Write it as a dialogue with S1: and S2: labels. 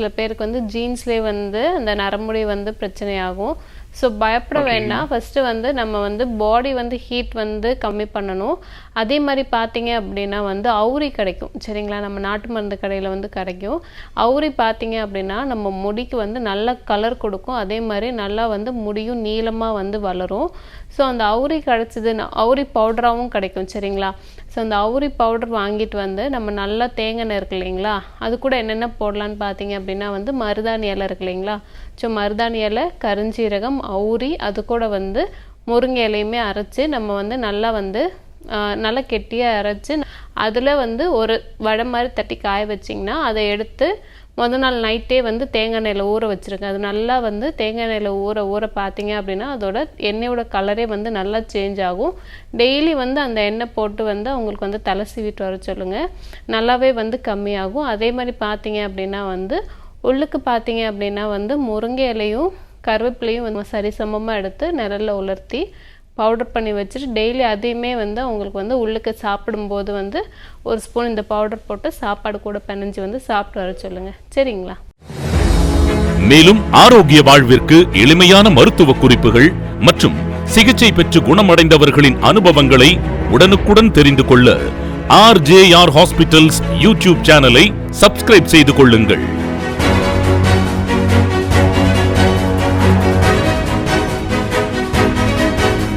S1: சில பேருக்கு வந்து ஜீன்ஸ்லேயே வந்து அந்த நரமுடி வந்து பிரச்சனையாகும். ஸோ பயப்பட வேண்டாம். ஃபஸ்ட்டு வந்து நம்ம வந்து பாடி வந்து ஹீட் வந்து கம்மி பண்ணணும். அதே மாதிரி பார்த்தீங்க அப்படின்னா வந்து அவுரி கிடைக்கும். சரிங்களா? நம்ம நாட்டு மருந்து கடையில் வந்து கிடைக்கும். அவுரி பார்த்தீங்க அப்படின்னா நம்ம முடிக்கு வந்து நல்ல கலர் கொடுக்கும். அதே மாதிரி நல்லா வந்து முடியும் நீளமாக வந்து வளரும். ஸோ அந்த அவுரி கிடச்சிதுன்னா அவுரி பவுடராகவும் கிடைக்கும். சரிங்களா? ஸோ அந்த அவுரி பவுடர் வாங்கிட்டு வந்து நம்ம நல்லா தேங்காய் இருக்கு இல்லைங்களா? அது கூட என்னென்ன போடலான்னு பார்த்தீங்க அப்படின்னா வந்து மருதாணி இலை இருக்கு இல்லைங்களா? ஸோ மருதாணி இலை கருஞ்சீரகம் அவுரி அது கூட வந்து முருங்கை இலையுமே அரைச்சி நம்ம வந்து நல்லா வந்து நல்லா கெட்டியாக அரைச்சி அதில் வந்து ஒரு வடை மாதிரி தட்டி காய வச்சிங்கன்னா அதை எடுத்து மொதல் நாள் நைட்டே வந்து தேங்காய் எண்ணெயில் ஊற வச்சுருக்கேன் அது நல்லா வந்து தேங்காய் எண்ணெயில் ஊற ஊற பார்த்தீங்க அப்படின்னா அதோட எண்ணெயோட கலரே வந்து நல்லா சேஞ்ச் ஆகும். டெய்லி வந்து அந்த எண்ணெய் போட்டு வந்து அவங்களுக்கு வந்து தலை சீவிட்டு வர சொல்லுங்கள் நல்லாவே வந்து கம்மியாகும். அதே மாதிரி பார்த்தீங்க அப்படின்னா வந்து உள்ளுக்கு பார்த்தீங்க அப்படின்னா வந்து முருங்கை இலையும் கருவேப்பிலையும் வந்து சரிசமமாக எடுத்து நிழல்ல உலர்த்தி பவுடர் பண்ணி வச்சுட்டு டெய்லி அதையுமே வந்து அவங்களுக்கு வந்து உள்ளுக்கு சாப்பிடும்போது வந்து ஒரு ஸ்பூன் இந்த பவுடர் போட்டு சாப்பாடு கூட பிணைஞ்சு வந்து சாப்பிட்டு வர சொல்லுங்கள் சரிங்களா?
S2: மேலும் ஆரோக்கிய வாழ்விற்கு எளிமையான மருத்துவ குறிப்புகள் மற்றும் சிகிச்சை பெற்று குணமடைந்தவர்களின் அனுபவங்களை உடனுக்குடன் தெரிந்து கொள்ள ஆர்ஜேஆர் ஹாஸ்பிட்டல்ஸ் யூடியூப் சேனலை சப்ஸ்கிரைப் செய்து கொள்ளுங்கள்.